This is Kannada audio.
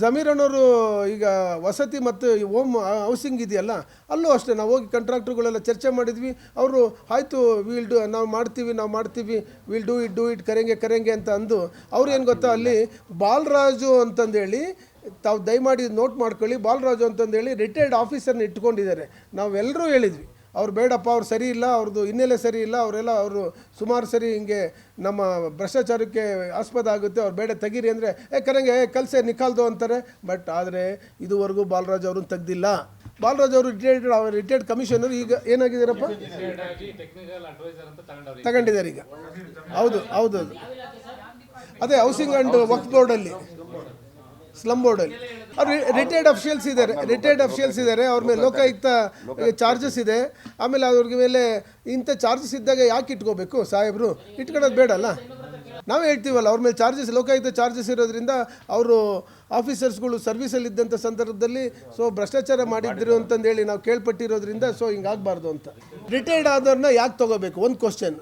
ಜಮೀರಣ್ಣವರು ಈಗ ವಸತಿ ಮತ್ತು ಹೋಮ್ ಹೌಸಿಂಗ್ ಇದೆಯಲ್ಲ, ಅಲ್ಲೂ ಅಷ್ಟೇ ನಾವು ಹೋಗಿ ಕಾಂಟ್ರಾಕ್ಟ್ರುಗಳೆಲ್ಲ ಚರ್ಚೆ ಮಾಡಿದ್ವಿ. ಅವರು ಆಯಿತು ವಿಲ್ ಡು ನಾವು ಮಾಡ್ತೀವಿ ನಾವು ಮಾಡ್ತೀವಿ will do it do it ಕರೆಂಗೆ ಕರೆಂಗೆ ಅಂತ ಅಂದು ಅವ್ರು ಏನು ಗೊತ್ತಾ, ಅಲ್ಲಿ ಬಾಲರಾಜು ಅಂತಂದೇಳಿ ತಾವು ದಯಮಾಡಿ ನೋಟ್ ಮಾಡ್ಕೊಳ್ಳಿ, ಬಾಲರಾಜು ಅಂತಂದೇಳಿ ರಿಟೈರ್ಡ್ ಆಫೀಸರ್ನ ಇಟ್ಕೊಂಡಿದ್ದಾರೆ. ನಾವೆಲ್ಲರೂ ಹೇಳಿದ್ವಿ. ಅವ್ರು ಬೇಡಪ್ಪ, ಅವ್ರು ಸರಿ ಇಲ್ಲ, ಅವ್ರದ್ದು ಹಿನ್ನೆಲೆ ಸರಿ ಇಲ್ಲ, ಅವರೆಲ್ಲ ಅವರು ಸುಮಾರು ಸರಿ ಹಿಂಗೆ ನಮ್ಮ ಭ್ರಷ್ಟಾಚಾರಕ್ಕೆ ಆಸ್ಪದ ಆಗುತ್ತೆ, ಅವ್ರು ಬೇಡ ತೆಗೀರಿ ಅಂದರೆ, ಏ ಕರಂಗೆ ಏ ಕಲ್ಸೆ ನಿಕಾಲ್ದು ಅಂತಾರೆ. ಬಟ್ ಆದರೆ ಇದುವರೆಗೂ ಬಾಲರಾಜ್ ಅವ್ರನ್ನ ತೆಗ್ದಿಲ್ಲ. ಬಾಲರಾಜ್ ಅವರು ರಿಟೈರ್ಡ್ ರಿಟೈರ್ಡ್ ಕಮಿಷನರ್ ಈಗ ಏನಾಗಿದ್ದಾರಪ್ಪ ತಗೊಂಡಿದ್ದಾರೆ ಈಗ. ಹೌದು ಹೌದು ಹೌದು ಅದೇ ಹೌಸಿಂಗ್ ಆ್ಯಂಡ್ ವಕ್ಫ್ ಬೋರ್ಡಲ್ಲಿ ಸ್ಲಮ್ ಬೋರ್ಡಲ್ಲಿ ಅವ್ರು ರಿಟೈರ್ಡ್ ಅಫಿಷಿಯಲ್ಸ್ ಇದ್ದಾರೆ. ರಿಟೈರ್ಡ್ ಅಫಿಷಿಯಲ್ಸ್ ಇದ್ದಾರೆ. ಅವ್ರ ಮೇಲೆ ಲೋಕಾಯುಕ್ತ ಚಾರ್ಜಸ್ ಇದೆ. ಆಮೇಲೆ ಅವ್ರಿಗೆ ಮೇಲೆ ಇಂಥ ಚಾರ್ಜಸ್ ಇದ್ದಾಗ ಯಾಕೆ ಇಟ್ಕೋಬೇಕು ಸಾಹೇಬರು? ಇಟ್ಕೊಳ್ಳೋದು ಬೇಡಲ್ಲ ನಾವೇ ಹೇಳ್ತೀವಲ್ಲ ಅವ್ರ ಮೇಲೆ ಚಾರ್ಜಸ್ ಲೋಕಾಯುಕ್ತ ಚಾರ್ಜಸ್ ಇರೋದ್ರಿಂದ ಅವರು ಆಫೀಸರ್ಸ್ಗಳು ಸರ್ವಿಸಲ್ಲಿ ಇದ್ದಂಥ ಸಂದರ್ಭದಲ್ಲಿ ಸೊ ಭ್ರಷ್ಟಾಚಾರ ಮಾಡಿದ್ರು ಅಂತಂದೇಳಿ ನಾವು ಕೇಳ್ಪಟ್ಟಿರೋದ್ರಿಂದ ಸೊ ಹಿಂಗಾಗಬಾರ್ದು ಅಂತ. ರಿಟೈರ್ಡ್ ಆದವ್ರನ್ನ ಯಾಕೆ ತೊಗೋಬೇಕು? ಒಂದು ಕ್ವಶನ್